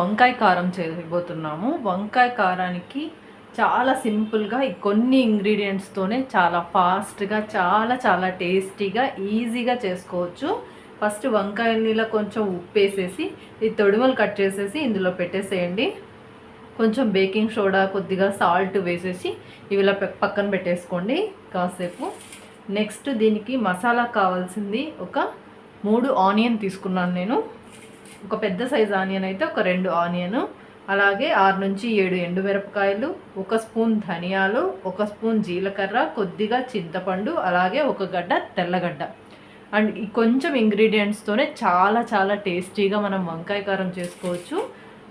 వంకాయ కారం చేయబోతున్నాము. వంకాయ కారానికి చాలా సింపుల్గా కొన్ని ఇంగ్రీడియంట్స్తోనే చాలా ఫాస్ట్గా చాలా చాలా టేస్టీగా ఈజీగా చేసుకోవచ్చు. ఫస్ట్ వంకాయ నీళ్ళ కొంచెం ఉప్పు వేసేసి ఈ తొడిమలు కట్ చేసేసి ఇందులో పెట్టేసేయండి. కొంచెం బేకింగ్ సోడా కొద్దిగా సాల్ట్ వేసేసి ఇవి ఇలా పక్కన పెట్టేసుకోండి కాసేపు. నెక్స్ట్ దీనికి మసాలా కావాల్సింది ఒక మూడు ఆనియన్ తీసుకున్నాను నేను. ఒక పెద్ద సైజ్ ఆనియన్ అయితే ఒక రెండు ఆనియన్ అలాగే ఆరు నుంచి ఏడు ఎండుమిరపకాయలు ఒక స్పూన్ ధనియాలు ఒక స్పూన్ జీలకర్ర కొద్దిగా చింతపండు అలాగే ఒక గడ్డ తెల్లగడ్డ. అండ్ కొంచెం ఇంగ్రీడియంట్స్తోనే చాలా చాలా టేస్టీగా మనం వంకాయ కారం చేసుకోవచ్చు.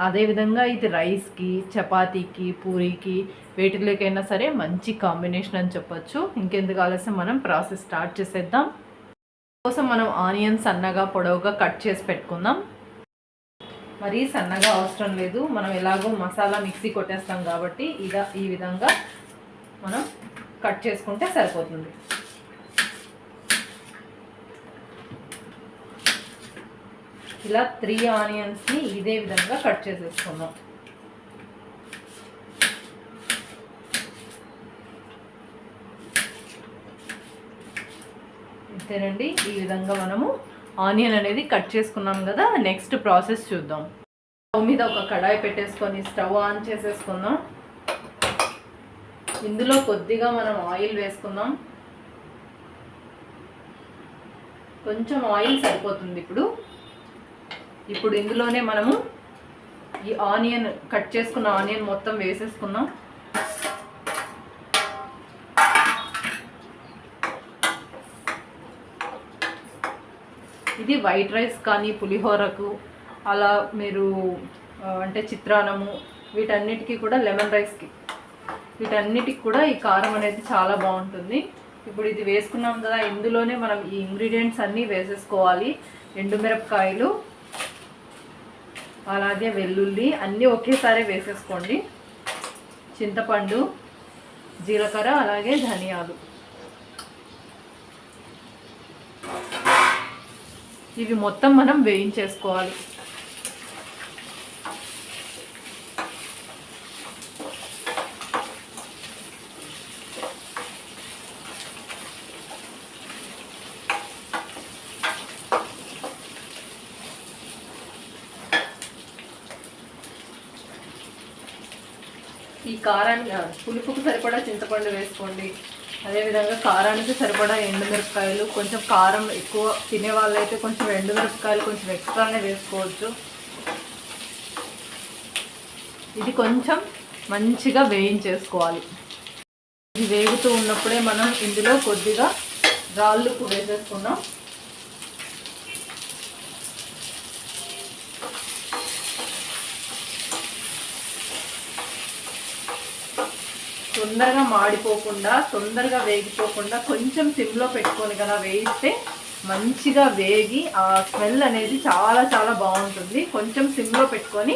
అదేవిధంగా ఇది రైస్కి చపాతీకి పూరీకి వేటిలోకైనా సరే మంచి కాంబినేషన్ అని చెప్పొచ్చు. ఇంకెందుకు ఆలస్యం మనం ప్రాసెస్ స్టార్ట్ చేసేద్దాం. కోసం మనం ఆనియన్స్ సన్నగా పొడవుగా కట్ చేసి పెట్టుకుందాం. మరీ సన్నగా అవసరం లేదు. మనం ఎలాగో మసాలా మిక్సీ కొట్టేస్తాం కాబట్టి ఇక ఈ విధంగా మనం కట్ చేసుకుంటే సరిపోతుంది. ఇలా త్రీ ఆనియన్స్ని ఇదే విధంగా కట్ చేసేసుకుందాం. అంతేనండి ఈ విధంగా మనము ఆనియన్ అనేది కట్ చేసుకున్నాం కదా నెక్స్ట్ ప్రాసెస్ చూద్దాం. స్టవ్ మీద ఒక కడాయి పెట్టేసుకొని స్టవ్ ఆన్ చేసేసుకుందాం. ఇందులో కొద్దిగా మనం ఆయిల్ వేసుకుందాం. కొంచెం ఆయిల్ సరిపోతుంది ఇప్పుడు. ఇప్పుడు ఇందులోనే మనము ఈ ఆనియన్ కట్ చేసుకున్న ఆనియన్ మొత్తం వేసేసుకున్నాం. ఇది వైట్ రైస్ కానీ పులిహోరకు అలా మీరు అంటే చిత్రాన్నము వీటన్నిటికీ కూడా లెమన్ రైస్కి. వీటన్నిటికి కూడా ఈ కారం అనేది చాలా బాగుంటుంది. ఇప్పుడు ఇది వేసుకున్నాం కదా ఇందులోనే మనం ఈ ఇంగ్రీడియంట్స్ అన్నీ వేసేసుకోవాలి. ఎండుమిరపకాయలు అలాగే వెల్లుల్లి అన్నీ ఒకేసారి వేసేసుకోండి. చింతపండు జీలకర్ర అలాగే ధనియాలు. ఇవి మొత్తం మనం వేయించేసుకోవాలి. ఈ కారాన్ని పులుపుకు సరిపడా చింతపండు వేసుకోండి. అదేవిధంగా కారానికి సరిపడా ఎండుమిరపకాయలు కొంచెం కారం ఎక్కువ తినే వాళ్ళైతే కొంచెం ఎండుమిరపకాయలు కొంచెం ఎక్స్ట్రానే వేసుకోవచ్చు. ఇది కొంచెం మంచిగా వేయించేసుకోవాలి. ఇది వేగుతూ ఉన్నప్పుడే మనం ఇందులో కొద్దిగా రాళ్ళు వేసేసుకున్నాం. తొందరగా మాడిపోకుండా తొందరగా వేగిపోకుండా కొంచెం సిమ్లో పెట్టుకొని కదా వేయిస్తే మంచిగా వేగి ఆ స్మెల్ అనేది చాలా చాలా బాగుంటుంది. కొంచెం సిమ్లో పెట్టుకొని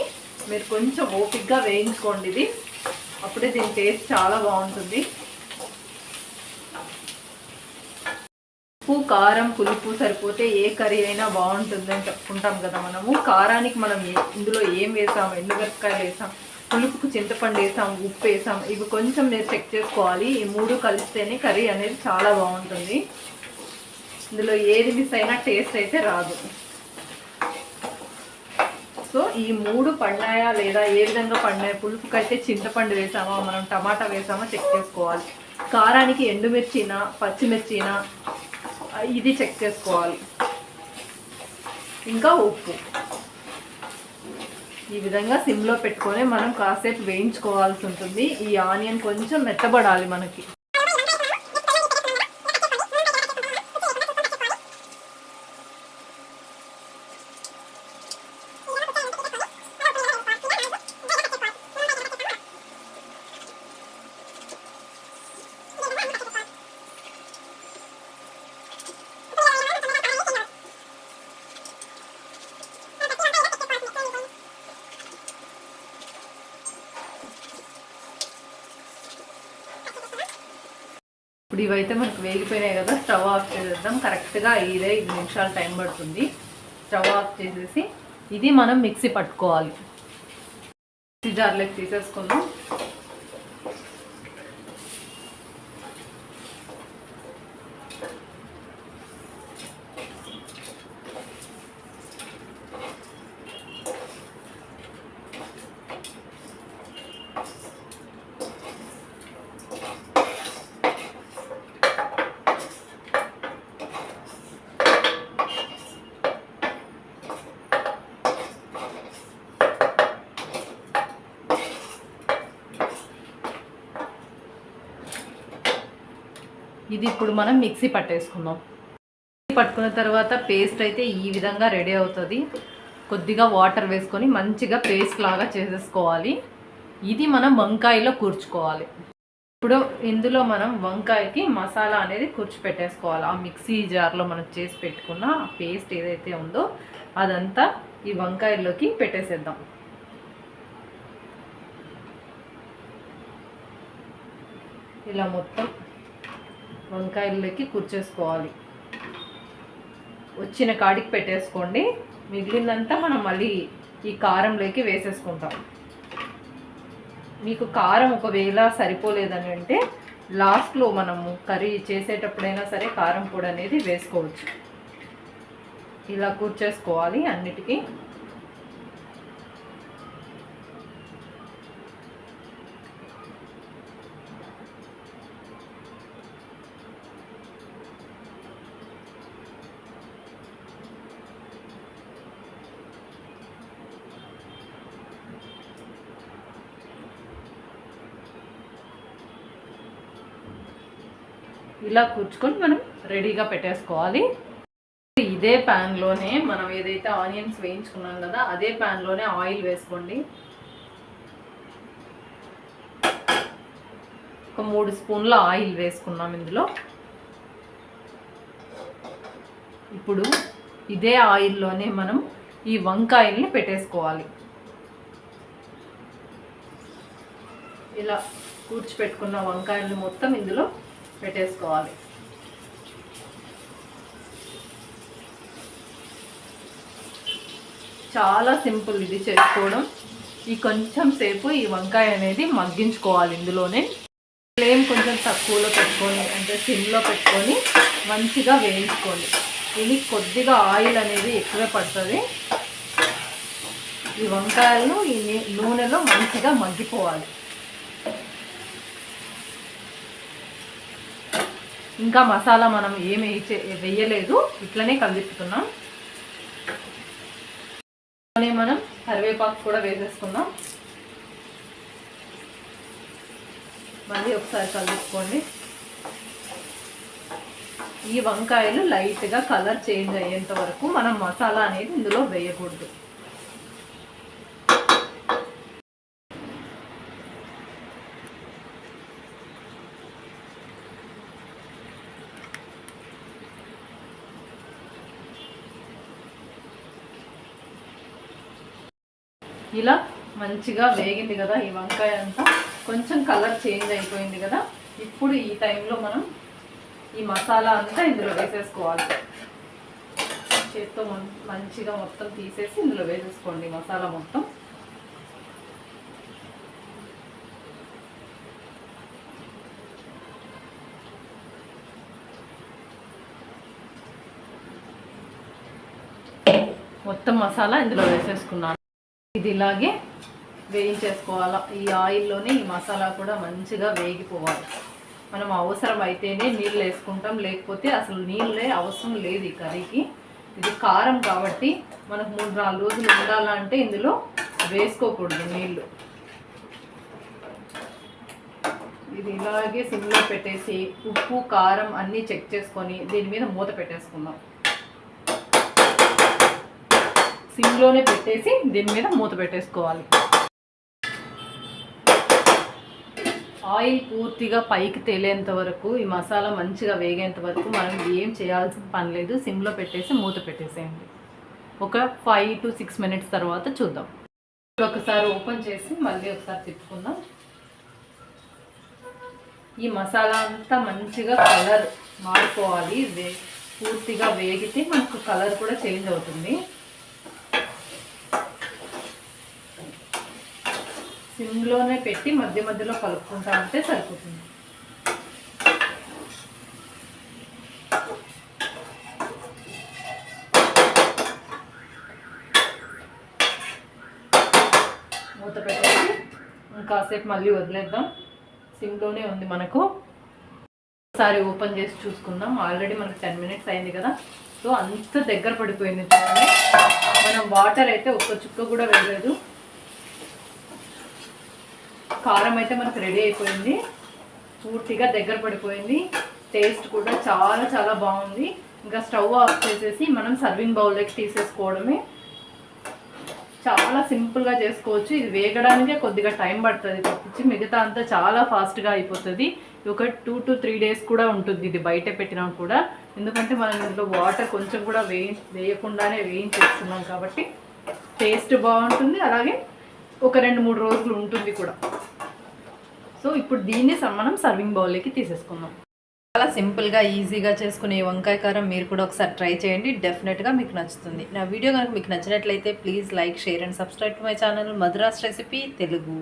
మీరు కొంచెం ఓపిక్గా వేయించుకోండి ఇది. అప్పుడే దీని టేస్ట్ చాలా బాగుంటుంది. ఉప్పు కారం పులుపు సరిపోతే ఏ కర్రీ అయినా బాగుంటుందని చెప్పుకుంటాం కదా మనము. కారానికి మనం ఇందులో ఏం వేసాం ఎండుమిరపకాయలు వేసాం పులుపుకు చింతపండు వేసాం ఉప్పు వేసాం. ఇవి కొంచెం మీరు చెక్ చేసుకోవాలి. ఈ మూడు కలిస్తేనే కర్రీ అనేది చాలా బాగుంటుంది. ఇందులో ఏది మిస్ అయినా టేస్ట్ అయితే రాదు. సో ఈ మూడు పండాయా లేదా ఏ విధంగా పండాయి పులుపుకి అయితే చింతపండు వేసామా మనం టమాటా వేసామా చెక్ చేసుకోవాలి. కారానికి ఎండుమిర్చినా పచ్చిమిర్చినా ఇది చెక్ చేసుకోవాలి. ఇంకా ఉప్పు. ఈ విధంగా సిమ్లో పెట్టుకొని మనం కాసేపు వేయించుకోవాల్సి ఉంటుంది. ఈ ఆనియన్ కొంచెం మెత్తబడాలి మనకి. ఇప్పుడు ఇవైతే మనకు వేగిపోయినాయి కదా స్టవ్ ఆఫ్ చేసేద్దాం. కరెక్ట్గా ఐదు ఐదు నిమిషాలు టైం పడుతుంది. స్టవ్ ఆఫ్ చేసేసి ఇది మనం మిక్సీ పట్టుకోవాలి. మిక్సీ జార్లోకి తీసేసుకుందాం. ఇది ఇప్పుడు మనం మిక్సీ పట్టేసుకుందాం. మిక్సీ పట్టుకున్న తర్వాత పేస్ట్ అయితే ఈ విధంగా రెడీ అవుతుంది. కొద్దిగా వాటర్ వేసుకొని మంచిగా పేస్ట్ లాగా చేసేసుకోవాలి. ఇది మనం వంకాయలో కూర్చుకోవాలి. ఇప్పుడు ఇందులో మనం వంకాయకి మసాలా అనేది కూర్చిపెట్టేసుకోవాలి ఆ మిక్సీ జార్లో మనం చేసి పెట్టుకున్న ఆ పేస్ట్ ఏదైతే ఉందో అదంతా ఈ వంకాయల్లోకి పెట్టేసేద్దాం. ఇలా మొత్తం వంకాయల్లోకి కూర్చేసుకోవాలి. వచ్చిన కాడికి పెట్టేసుకోండి. మిగిలిందంతా మనం మళ్ళీ ఈ కారంలోకి వేసేసుకుంటాం. మీకు కారం ఒకవేళ సరిపోలేదని అంటే లాస్ట్లో మనము కర్రీ చేసేటప్పుడైనా సరే కారం పొడి అనేది వేసుకోవచ్చు. ఇలా కూర్చేసుకోవాలి అన్నిటికీ. ఇలా కూర్చుకొని మనం రెడీగా పెట్టేసుకోవాలి. ఇదే ప్యాన్లోనే మనం ఏదైతే ఆనియన్స్ వేయించుకున్నాం కదా అదే ప్యాన్లోనే ఆయిల్ వేసుకోండి. ఒక మూడు స్పూన్ల ఆయిల్ వేసుకున్నాం ఇందులో. ఇప్పుడు ఇదే ఆయిల్లోనే మనం ఈ వంకాయల్ని పెట్టేసుకోవాలి. ఇలా కూర్చిపెట్టుకున్న వంకాయలు మొత్తం ఇందులో పెట్టేసుకోవాలి. చాలా సింపుల్ ఇది చేసుకోవడం. ఈ కొంచెం సేపు ఈ వంకాయ అనేది మగ్గించుకోవాలి ఇందులోనే. ఫ్లేమ్ కొంచెం తక్కువలో పెట్టుకొని అంటే సిమ్లో పెట్టుకొని మంచిగా వేయించుకోండి. ఇది కొద్దిగా ఆయిల్ అనేది ఎక్కువే పడుతుంది. ఈ వంకాయలను ఈ నూనెలో మంచిగా మగ్గిపోవాలి. ఇంకా మసాలా మనం ఏమి వేయలేదు. ఇట్లనే కలిపిస్తున్నాం మనం కరివేపాకు కూడా వేసేసుకుందాం. మళ్ళీ ఒకసారి కలుపుకోండి. ఈ వంకాయలు లైట్గా కలర్ చేంజ్ అయ్యేంత వరకు మనం మసాలా అనేది ఇందులో వేయకూడదు. ఇలా మంచిగా వేగింది కదా ఈ వంకాయ అంతా. కొంచెం కలర్ చేంజ్ అయిపోయింది కదా. ఇప్పుడు ఈ టైంలో మనం ఈ మసాలా అంతా ఇందులో వేసేసుకోవాలి. చేత్తో మంచిగా మొత్తం తీసేసి ఇందులో వేసేసుకోండి మసాలా మొత్తం. మొత్తం మసాలా ఇందులో వేసేసుకున్నాను. ఇది ఇలాగే వేయించేసుకోవాలి. ఈ ఆయిల్లోనే ఈ మసాలా కూడా మంచిగా వేగిపోవాలి. మనం అవసరం అయితేనే నీళ్ళు వేసుకుంటాం లేకపోతే అసలు నీళ్ళే అవసరం లేదు ఈ కర్రీకి. ఇది కారం కాబట్టి మనకు మూడు నాలుగు రోజులు ఉండాలంటే ఇందులో వేసుకోకూడదు నీళ్ళు. ఇది ఇలాగే సిమ్లో పెట్టేసి ఉప్పు కారం అన్నీ చెక్ చేసుకొని దీని మీద మూత పెట్టేసుకుందాం. సిమ్లోనే పెట్టేసి దీని మీద మూత పెట్టేసుకోవాలి. ఆయిల్ పూర్తిగా పైకి తేలేంత వరకు ఈ మసాలా మంచిగా వేగేంత వరకు మనం ఏం చేయాల్సిన పని లేదు సిమ్లో పెట్టేసి మూత పెట్టేసేయండి. ఒక ఫైవ్ టు సిక్స్ మినిట్స్ తర్వాత చూద్దాం. ఒకసారి ఓపెన్ చేసి మళ్ళీ ఒకసారి తిప్పుకుందాం. ఈ మసాలా అంతా మంచిగా కలర్ మారిపోవాలి. వే పూర్తిగా వేగితే మనకు కలర్ కూడా చేంజ్ అవుతుంది. సిమ్లోనే పెట్టి మధ్య మధ్యలో కలుపుకుంటా ఉంటే సరిపోతుంది. మూత పెట్టేసి ఇంకాసేపు మళ్ళీ వదిలేద్దాం. సిమ్లోనే ఉంది మనకు. ఒకసారి ఓపెన్ చేసి చూసుకుందాం. ఆల్రెడీ మనకు టెన్ మినిట్స్ అయింది కదా. సో అంత దగ్గర పడిపోయింది చూడండి. మనం వాటర్ అయితే ఒక్క చుక్క కూడా వేయలేదు. కారం అయితే మనకు రెడీ అయిపోయింది. పూర్తిగా దగ్గర పడిపోయింది. టేస్ట్ కూడా చాలా చాలా బాగుంది. ఇంకా స్టవ్ ఆఫ్ చేసేసి మనం సర్వింగ్ బౌల్లోకి తీసేసుకోవడమే. చాలా సింపుల్గా చేసుకోవచ్చు. ఇది వేగడానికే కొద్దిగా టైం పడుతుంది తప్పించి మిగతా అంతా చాలా ఫాస్ట్గా అయిపోతుంది. ఒక టూ టు త్రీ డేస్ కూడా ఉంటుంది ఇది బయట పెట్టినా కూడా. ఎందుకంటే మనం ఇందులో వాటర్ కొంచెం కూడా వేయి వేయకుండానే వేయించేస్తున్నాం కాబట్టి టేస్ట్ బాగుంటుంది. అలాగే ఒక రెండు మూడు రోజులు ఉంటుంది కూడా. సో ఇప్పుడు దీన్ని మనం సర్వింగ్ బౌల్లోకి తీసేసుకుందాం. చాలా సింపుల్గా ఈజీగా చేసుకునే వంకాయ కారం మీరు కూడా ఒకసారి ట్రై చేయండి. డెఫినెట్గా మీకు నచ్చుతుంది. నా వీడియో కనుక మీకు నచ్చినట్లయితే please like share and subscribe to my channel Madras recipe Telugu